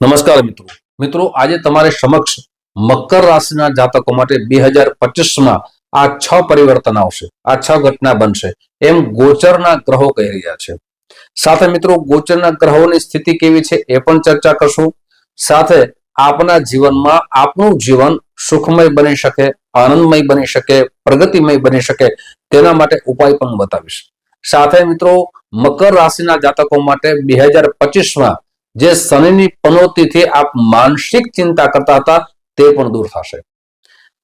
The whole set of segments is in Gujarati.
નમસ્કાર મિત્રો. મિત્રો, આજે તમારે સમક્ષ મકર રાશિના જાતકો માટે બે હજાર પચીસમાં આ છ પરિવર્તન આવશે. આ છ ઘટના બનશે. એમ ગોચરના ગ્રહો કહી રહ્યા છે. સાથે મિત્રો, ગોચરના ગ્રહોની સ્થિતિ કેવી છે એ પણ ચર્ચા કરશું. સાથે આપના જીવનમાં આપનું જીવન સુખમય બની શકે, આનંદમય બની શકે, પ્રગતિમય બની શકે તેના માટે ઉપાય પણ બતાવીશ. સાથે મિત્રો, મકર રાશિના જાતકો માટે બે હજાર પચીસમાં જે શનિની પનોતીથી આપ માનસિક ચિંતા કરતા હતા, તે પણ દૂર થશે.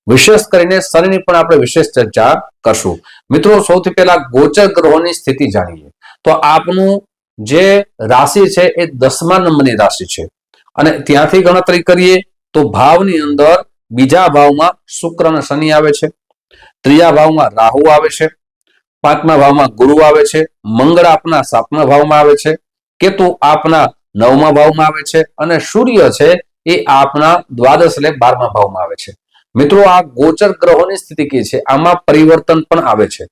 વિશેષ કરીને શનિની પણ આપણે વિશેષ ચર્ચા કરશું. મિત્રો, સૌથી પહેલા ગોચર ગ્રહોની સ્થિતિ જાણીએ. તો આપનું જે રાશિ છે, એ દસમા નંબરની રાશિ છે. અને ત્યાંથી ગણતરી કરીએ, તો ભાવની અંદર બીજા ભાવમાં શુક્ર અને શનિ આવે છે. ત્રીજા ભાવમાં રાહુ આવે છે. પાંચમા ભાવમાં ગુરુ આવે છે. મંગળ આપના સાતમા ભાવમાં આવે છે. કેતુ આપના નવમા ભાવમાં આવે છે અને સૂર્ય છે એ આપના દ્વાદશ એટલે બારમા ભાવમાં આવે છે. મિત્રો, આ ગોચર ગ્રહોની સ્થિતિ કે છે? આમાં પરિવર્તન પણ આવે છે.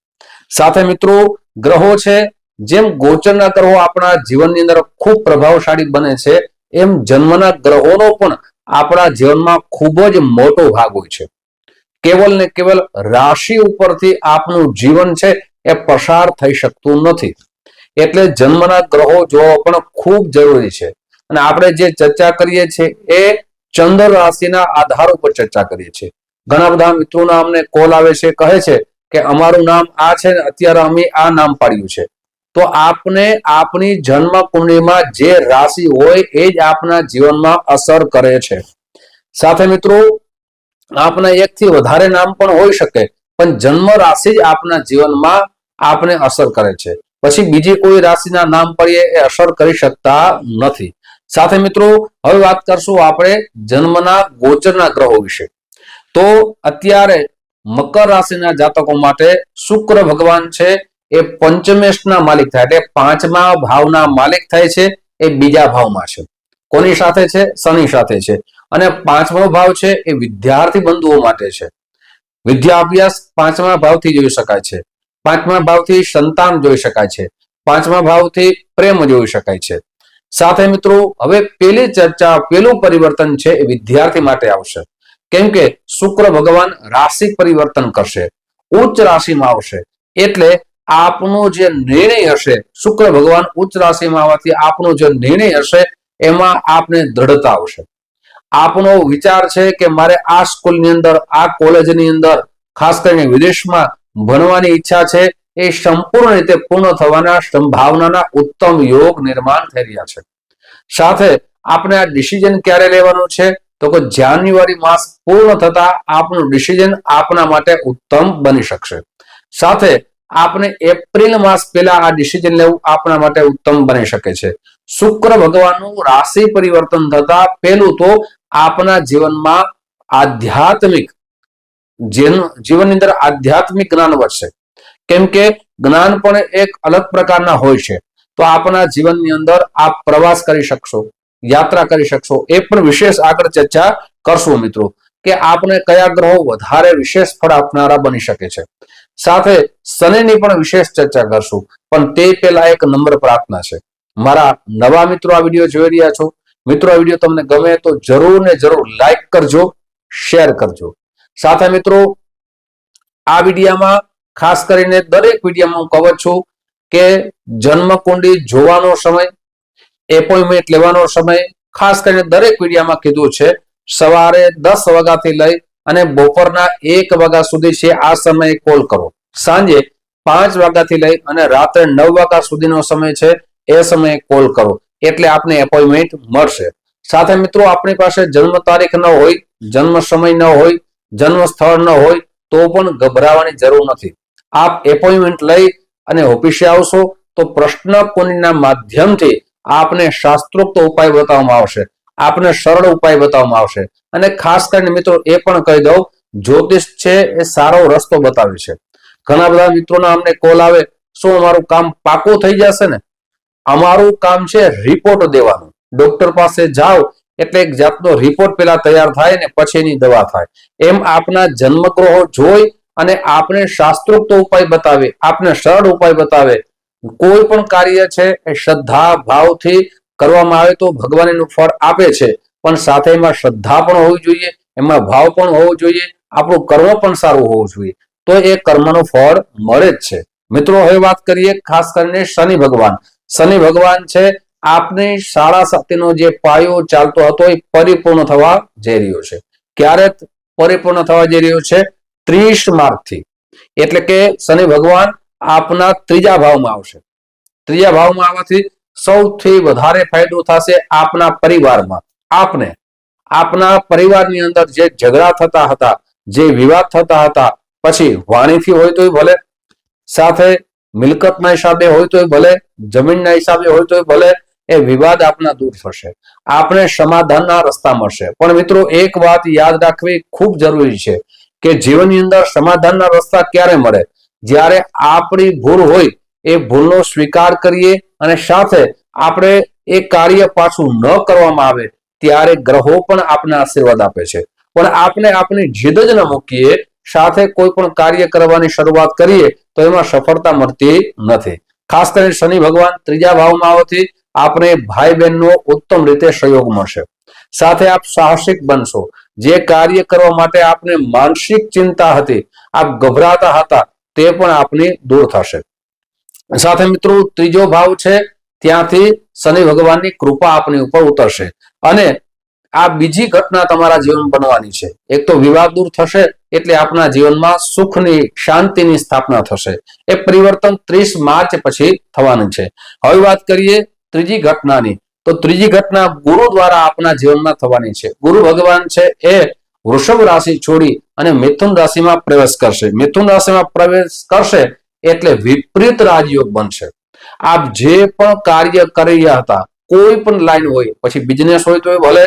સાથે મિત્રો, ગ્રહો છે, જેમ ગોચરના ગ્રહો આપણા જીવનની અંદર ખૂબ પ્રભાવશાળી બને છે, એમ જન્મના ગ્રહોનો પણ આપણા જીવનમાં ખૂબ જ મોટો ભાગ હોય છે. કેવલ ને કેવલ રાશિ ઉપરથી આપનું જીવન છે એ પસાર થઈ શકતું નથી. એટલે જન્મના ગ્રહો જોવા પણ ખૂબ જરૂરી છે. અને આપણે જે ચર્ચા કરીએ છીએ એ ચંદ્ર રાશિના આધાર ઉપર ચર્ચા કરીએ છીએ. ઘણા બધા મિત્રોના અમને કોલ આવે છે, કહે છે કે અમારું નામ આ છે અત્યારે અમે આ નામ પાડ્યું છે. તો આપને આપની જન્મ કુંડળીમાં જે રાશિ હોય એ જ આપના જીવનમાં અસર કરે છે. સાથે મિત્રો, આપના એકથી વધારે નામ પણ હોઈ શકે, પણ જન્મ રાશિ જ આપના જીવનમાં આપને અસર કરે છે. પછી બીજી કોઈ રાશિના નામ પડીએ એ અસર કરી શકતા નથી. સાથે મિત્રો, હવે વાત કરશું આપણે જન્મના ગોચરના ગ્રહો વિશે. તો અત્યારે મકર રાશિના જાતકો માટે શુક્ર ભગવાન છે, એ પંચમેશના માલિક થાય એટલે પાંચમા ભાવના માલિક થાય છે, એ બીજા ભાવમાં છે. કોની સાથે છે? શનિ સાથે છે. અને પાંચમો ભાવ છે, એ વિદ્યાર્થી બંધુઓ માટે છે. વિદ્યા અભ્યાસ પાંચમા ભાવથી જોઈ શકાય છે. પાંચમા ભાવથી સંતાન જોઈ શકાય છે. પાંચમા ભાવથી પ્રેમ જોઈ શકાય છે. સાથે મિત્રો, હવે પેલી ચર્ચા, પેલું પરિવર્તન છે એ વિદ્યાર્થી માટે આવશે. કેમ કે શુક્ર ભગવાન રાશિ પરિવર્તન કરશે. ઉચ્ચ રાશિમાં આવશે. એટલે આપનો જે નિર્ણય હશે, શુક્ર ભગવાન ઉચ્ચ રાશિમાં આવવાથી આપનો જે નિર્ણય હશે, એમાં આપને દ્રઢતા આવશે. આપનો વિચાર છે કે મારે આ સ્કૂલની અંદર, આ કોલેજની અંદર, ખાસ કરીને વિદેશમાં ભણવાની ઈચ્છા છે એ સંપૂર્ણ રીતે પૂર્ણ થવાના સંભાવનાના ઉત્તમ યોગ નિર્માણ થઈ રહ્યા છે. સાથે આપણે આ ડિસિઝન ક્યારે લેવાનું છે? તો કે જાન્યુઆરી માસ પૂર્ણ થતા આપનું ડિસિઝન આપના માટે ઉત્તમ બની શકશે. સાથે આપણે એપ્રિલ માસ પહેલા આ ડિસિઝન લેવું આપણા માટે ઉત્તમ બની શકે છે. શુક્ર ભગવાનનું રાશિ પરિવર્તન થતા પહેલું તો આપના જીવનમાં આધ્યાત્મિક જીવનની અંદર આધ્યાત્મિક જ્ઞાન વધશે. કેમ કે જ્ઞાન પણ એક અલગ પ્રકારના હોય છે. તો આપના જીવનની અંદર આપ પ્રવાસ કરી શકશો, યાત્રા કરી શકશો. એ પણ વિશેષ આગળ ચર્ચા કરશું મિત્રો, કે આપને કયા ગ્રહો વધારે વિશેષ ફળ આપનારા બની શકે છે. સાથે શનિની પણ વિશેષ ચર્ચા કરશું, પણ તે પહેલા એક નંબર પ્રાર્થના છે. મારા નવા મિત્રો આ વીડિયો જોઈ રહ્યા છો. મિત્રો, આ વીડિયો તમને ગમે તો જરૂર ને જરૂર લાઈક કરજો શેર કરજો. સાથે મિત્રો, આ વિડીયામાં ખાસ કરીને દરેક વિડીયામાં હું કહું છું કે જન્મકુંડી જોવાનો સમય એપોઇન્ટમેન્ટ લેવાનો સમય, ખાસ કરીને દરેક વિડીયામાં કીધું છે, સવારે દસ વાગ્યાથી લઈ અને બપોરના એક વાગ્યા સુધી છે આ સમયે કોલ કરો. સાંજે પાંચ વાગ્યાથી લઈ અને રાત્રે નવ વાગ્યા સુધીનો સમય છે, એ સમયે કોલ કરો. એટલે આપને એપોઇન્ટમેન્ટ મળશે. સાથે મિત્રો, આપણી પાસે જન્મ તારીખ ન હોય, જન્મ સમય ન હોય જન્મ સ્થળ ન હોય તો પણ ગભરાવાની જરૂર નથી. આપ એપોઇન્ટમેન્ટ લઈ અને ઓફિસે આવશો તો પ્રશ્ન કોનીના માધ્યમથી આપને શાસ્ત્રોક્ત ઉપાય બતાવવામાં આવશે. આપને સરળ ઉપાય બતાવવામાં આવશે. અને ખાસ કરીને મિત્રો એ પણ કહી દઉં, જ્યોતિષ છે એ સારો રસ્તો બતાવે છે. ઘણા બધા મિત્રોના અમને કોલ આવે, શું અમારું કામ પાકું થઈ જશે ને? અમારું કામ છે રિપોર્ટ દેવાનું. ડોક્ટર પાસે જાઓ એટલે એક જાતનો રિપોર્ટ પેલા તૈયાર થાય ને પછી એની દવા થાય. એમ આપના જન્મગ્રહો જોઈ અને આપણે શાસ્ત્રોક્ત ઉપાય બતાવે, આપને સરળ ઉપાય બતાવે. કોઈ પણ કાર્ય છે એ શ્રદ્ધા ભાવથી કરવામાં આવે તો ભગવાન એનું ફળ આપે છે. પણ સાથે એમાં શ્રદ્ધા પણ હોવી જોઈએ, એમાં ભાવ પણ હોવો જોઈએ, આપણું કર્મ પણ સારું હોવું જોઈએ. તો એ કર્મનું ફળ મળે જ છે. મિત્રો હવે વાત કરીએ ખાસ કરીને શનિ ભગવાન. શનિ ભગવાન છે આપની શાળા શક્તિનો જે પાયો ચાલતો હતો એ પરિપૂર્ણ થવા જઈ રહ્યો છે. ક્યારે પરિપૂર્ણ થવા જઈ રહ્યો છે? ત્રીસ માર્ચથી. એટલે કે શનિ ભગવાન આપના ત્રીજા ભાવમાં આવશે. ત્રીજા ભાવમાં આવવાથી સૌથી વધારે ફાયદો થશે આપના પરિવારમાં. આપને. આપના પરિવારની અંદર જે ઝઘડા થતા હતા, જે વિવાદ થતા હતા, પછી વાણીથી હોય તોય ભલે, સાથે મિલકતના હિસાબે હોય તોય ભલે, જમીનના હિસાબે હોય તોય ભલે એ વિવાદ આપના દૂર થશે. આપણે સમાધાનના રસ્તા મળશે. પણ મિત્રો, એક વાત યાદ રાખવી ખૂબ જરૂરી છે કે જીવનની અંદર સમાધાનના રસ્તા ક્યારે મળે? જ્યારે આપણી ભૂલ હોય, એ ભૂલનો સ્વીકાર કરીએ અને સાથે આપણે એ કાર્ય પાછું ન કરવામાં આવે, ત્યારે ગ્રહો પણ આપને આશીર્વાદ આપે છે. પણ આપણે આપણી જીદ જ ન મૂકીએ, સાથે કોઈ પણ કાર્ય કરવાની શરૂઆત કરીએ, તો એમાં સફળતા મળતી નથી. ખાસ કરીને શનિ ભગવાન ત્રીજા ભાવમાં આવવાથી આપણે ભાઈ બહેનનો ઉત્તમ રીતે સહયોગ મળશે. સાથે આપ સાહસિક બનશો. જે કાર્ય કરવા માટે આપને માનસિક ચિંતા હતી, આપ ગભરાતા હતા, તે પણ આપની દૂર થશે. સાથે મિત્રો, ત્રીજો ભાવ છે, ત્યાંથી શનિ ભગવાનની કૃપા આપની ઉપર ઉતરશે. અને આ બીજી ઘટના તમારા જીવન બનવાની છે. એક તો વિવાદ દૂર થશે, એટલે આપના જીવનમાં સુખની, શાંતિની સ્થાપના થશે. એ પરિવર્તન ત્રીસ માર્ચ પછી થવાનું છે. હવે વાત કરીએ ત્રીજી ઘટનાની. તો ત્રીજી ઘટના ગુરુ દ્વારા આપના જીવનમાં થવાની છે. ગુરુ ભગવાન છે એ વૃષભ રાશિ છોડી અને મિથુન રાશિમાં પ્રવેશ કરશે. મિથુન રાશિમાં પ્રવેશ કરશે એટલે વિપરીત રાજયોગ બનશે. આપ જે પણ કાર્ય કરી રહ્યા હતા, કોઈ પણ લાઈન હોય, પછી બિઝનેસ હોય તો ભલે,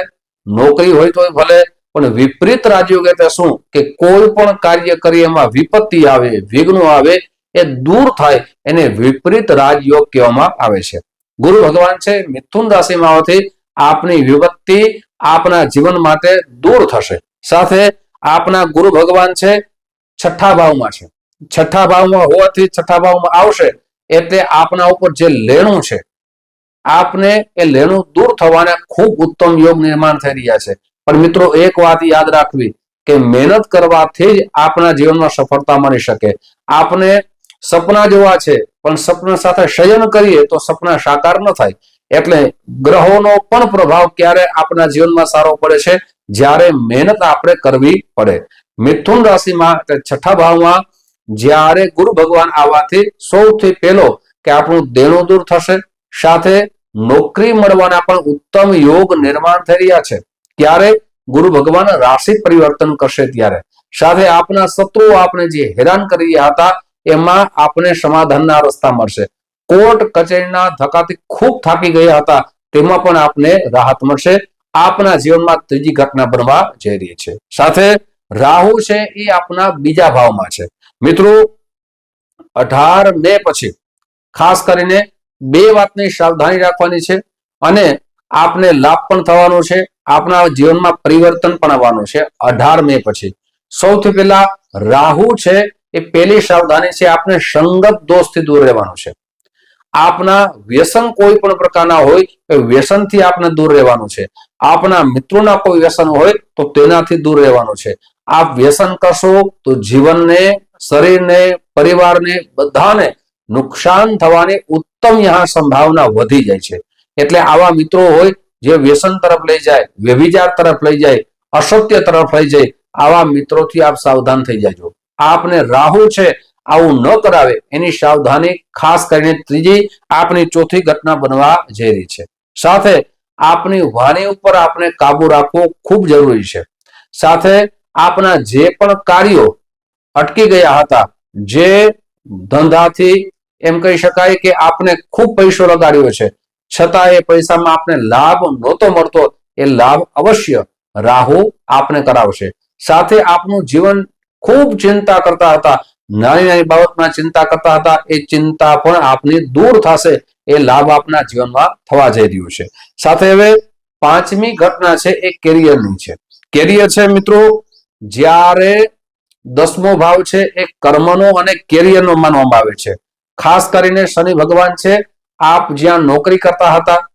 નોકરી હોય તો ભલે, પણ વિપરીત રાજયોગ એટલે શું? કે કોઈ પણ કાર્ય કરી એમાં વિપત્તિ આવે, વિઘ્નો આવે, એ દૂર થાય, એને વિપરીત રાજયોગ કહેવામાં આવે છે. ગુરુ ભગવાન છે મિથુન રાશિમાં આવવાથી આપની વિપત્તિ આપના જીવન માટે દૂર થશે. સાથે આપના ગુરુ ભગવાન છે, છઠ્ઠા ભાવમાં છે. છઠ્ઠા ભાવમાં હોવાથી છઠ્ઠા ભાવમાં આવશે એટલે આપના ઉપર જે લેણું છે, આપને એ લેણું દૂર થવાના ખૂબ ઉત્તમ યોગ નિર્માણ થઈ રહ્યા છે. પણ મિત્રો, એક વાત યાદ રાખવી કે મહેનત કરવાથી જ આપના જીવનમાં સફળતા મળી શકે. આપને સપના જેવા છે, પણ સપના સાથે શયન કરીએ તો સપના સાકાર ન થાય. એટલે ગ્રહોનો પણ પ્રભાવ ક્યારે આપણા જીવનમાં સારો પડે છે? જ્યારે મહેનત આપણે કરવી પડે. મિથુન રાશિમાં છઠ્ઠા ભાવમાં, જ્યારે ગુરુ ભગવાન આવવાથી સૌથી પહેલો કે આપણું દેણું દૂર થશે. સાથે નોકરી મળવાના પણ ઉત્તમ યોગ નિર્માણ થઈ રહ્યા છે. ત્યારે ગુરુ ભગવાન રાશિ પરિવર્તન કરશે ત્યારે. સાથે આપના શત્રુઓ આપણે જે હેરાન કરી રહ્યા હતા એમાં આપણે સમાધાનના રસ્તા મળશે. કોર્ટ કચેરીના ધક્કાથી ખૂબ થાકી ગયા હતા. તેમાં પણ આપને રાહત મળશે. આપના જીવનમાં ત્રીજી ઘટના બનવા જઈ રહી છે. સાથે રાહુ છે એ આપના બીજા ભાવમાં છે. મિત્રો, અઢાર મે પછી ખાસ કરીને બે વાતની સાવધાની રાખવાની છે અને આપને લાભ પણ થવાનો છે. આપના જીવનમાં પરિવર્તન પણ આવવાનું છે. અઢાર મે પછી. સૌથી પહેલા રાહુ છે એ પહેલી સાવધાની છે, આપને સંગત દોષથી દૂર રહેવાનું છે. આપના વ્યસન કોઈ પણ પ્રકારના હોય, એ વ્યસનથી આપને દૂર રહેવાનું છે. આપના મિત્રોના કોઈ વ્યસન હોય, તો તેનાથી દૂર રહેવાનું છે. આપ વ્યસન કરશો, તો જીવનને, શરીરને, પરિવારને, બધાને નુકસાન થવાની ઉત્તમ યહાં સંભાવના વધી જાય છે. એટલે આવા મિત્રો હોય, જે વ્યસન તરફ લઈ જાય, વ્યભિચાર તરફ લઈ જાય, અસત્ય તરફ લઈ જાય, આવા મિત્રોથી આપ સાવધાન થઈ જાજો. આપને રાહુ છે, આવું ન કરાવે. એની સાવધાની ખાસ કરીને ત્રીજી, આપની ચોથી ઘટના બનવા જઈ રહી છે. સાથે આપની વાણી ઉપર આપણે કાબુ રાખવો ખૂબ જરૂરી છે. સાથે આપના જે પણ કાર્યો અટકી ગયા હતા, જે ધંધાથી એમ કહી શકાય કે આપને ખૂબ પૈસો લગાડ્યો છે. છતાં એ પૈસામાં આપને લાભ નહોતો મળતો, એ લાભ અવશ્ય રાહુ આપને કરાવશે. સાથે આપનું જીવન ખૂબ ચિંતા કરતા હતા. નાની નાની બાબતમાં ચિંતા કરતા હતા. એ ચિંતા પણ આપની દૂર થશે. એ લાભ આપના જીવનમાં થવા જઈ રહ્યું છે. સાથે હવે પાંચમી ઘટના છે એ કેરિયરની છે. કેરિયર છે મિત્રો, જ્યારે દસમો ભાવ છે એ કર્મનો અને કેરિયરનો માનવામાં આવે છે. ખાસ કરીને શનિ ભગવાન છે, આપ જ્યાં નોકરી કરતા હતા,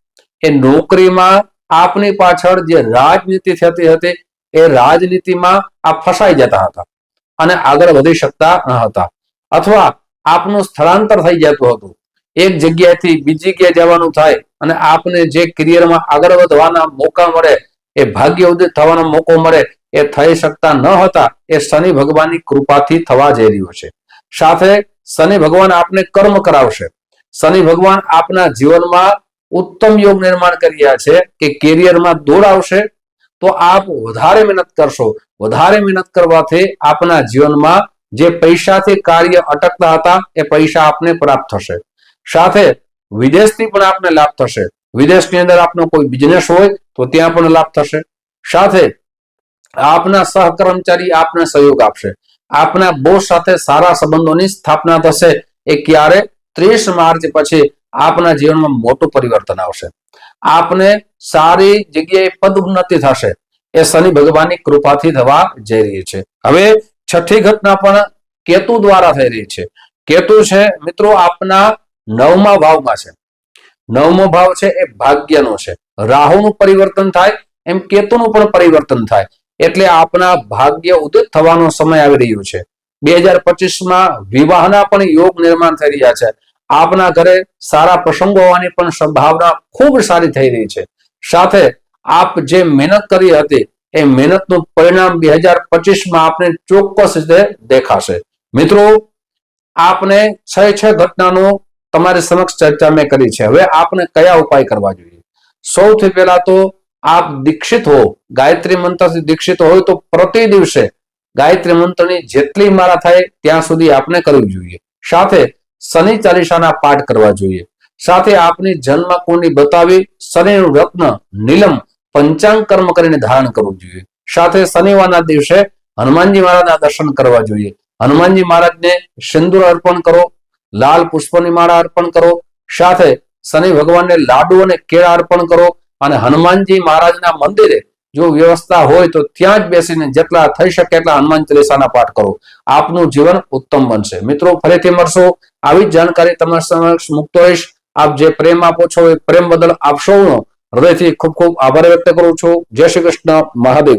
એ નોકરીમાં આપની પાછળ જે રાજનીતિ થતી હતી, એ રાજનીતિમાં આપ ફસાઈ જતા હતા. અને આગળ વધી શકતા ન હતા. અથવા આપનું સ્થળાંતર થઈ જતું હતું. એક જગ્યાએથી બીજી જગ્યાએ જવાનું થાય અને આપને જે કરિયરમાં આગળ વધવાના મોકા મળે, એ ભાગ્ય ઉદિત થવાનો મોકો મળે, એ થઈ શકતા ન હતા, એ શનિ ભગવાનની કૃપાથી થવા જઈ રહ્યું છે. સાથે શનિ ભગવાન આપને કર્મ કરાવશે. શનિ ભગવાન આપના જીવનમાં ઉત્તમ યોગ નિર્માણ કરી રહ્યા છે કે કેરિયરમાં દોડ આવશે, તો આપ વધારે મહેનત કરશો વધારે મહેનત કરવાથી આપના જીવનમાં જે પૈસાથી કાર્ય અટકતા હતા, એ પૈસા આપને પ્રાપ્ત થશે. સાથે વિદેશથી પણ આપને લાભ થશે. વિદેશની અંદર આપનો કોઈ બિઝનેસ હોય, તો ત્યાં પણ લાભ થશે. સાથે આપના સહકર્મચારી આપને સહયોગ આપશે. આપના બોસ સાથે સારા સંબંધોની સ્થાપના થશે. એ ક્યારે? ત્રીસ માર્ચ પછી આપના જીવનમાં મોટું પરિવર્તન આવશે. આપને સારી જગ્યાએ પદ ઉન્નતિ થશે. એ શનિ ભગવાનની કૃપાથી થવા જઈ રહી છે. હવે છઠ્ઠી ઘટના પણ કેતુ દ્વારા થઈ રહી છે. કેતુ છે, મિત્રો, આપના નવમા ભાવમાં છે. નવમો ભાવ છે, એ ભાગ્યનો છે. રાહુનું પરિવર્તન થાય, એમ કેતુનું પણ પરિવર્તન થાય. એટલે આપના ભાગ્ય ઉદિત થવાનો સમય આવી રહ્યો છે. બે હજાર પચીસમાં વિવાહના પણ યોગ નિર્માણ થઈ રહ્યા છે. આપના ઘરે સારા પ્રસંગો હોવાની પણ સંભાવના ખૂબ સારી થઈ રહી છે. સાથે આપ જે મહેનત કરી હતી, એ મહેનતનું પરિણામ બે હજાર પચીસમાં આપને ચોક્કસ રીતે દેખાશે. મિત્રો, આપને છ છ ઘટનાનો તમારી સમક્ષ ચર્ચા મેં કરી છે. હવે આપને કયા ઉપાય કરવા જોઈએ? સૌથી પહેલા તો આપ દીક્ષિત હો. ગાયત્રી મંત્રથી દીક્ષિત હોય તો પ્રતિ દિવસે ગાયત્રી મંત્રની જેટલી મારા થાય ત્યાં સુધી આપને કરવી જોઈએ. સાથે શનિ ચાલીસાના પાઠ કરવા જોઈએ. સાથે આપની જન્મ કુંડલી બતાવી શનિનું રત્ન નીલમ પંચાંગ કર્મ કરીને ધારણ કરવું જોઈએ. સાથે શનિવારના દિવસે હનુમાનજી મહારાજના દર્શન કરવા જોઈએ. હનુમાનજી મહારાજને સિંદૂર અર્પણ કરો, લાલ પુષ્પની માળા અર્પણ કરો, સાથે શનિ ભગવાનને લાડુ અને કેળા અર્પણ કરો અને હનુમાનજી મહારાજના મંદિરે જો વ્યવસ્થા હોય તો ત્યાં જ બેસીને જેટલા થઈ શકે એટલા હનુમાન ચાલીસાના પાઠ કરો. આપનું જીવન ઉત્તમ બનશે. મિત્રો, ફરીથી મળશો. આવી જ જાણકારી તમારા સમક્ષ મૂકતો રહીશ. આપ જે પ્રેમ આપો છો, એ પ્રેમ બદલ આપ સૌનો હૃદયથી ખૂબ ખૂબ આભાર વ્યક્ત કરું છું. જય શ્રી કૃષ્ણ. મહાદેવ.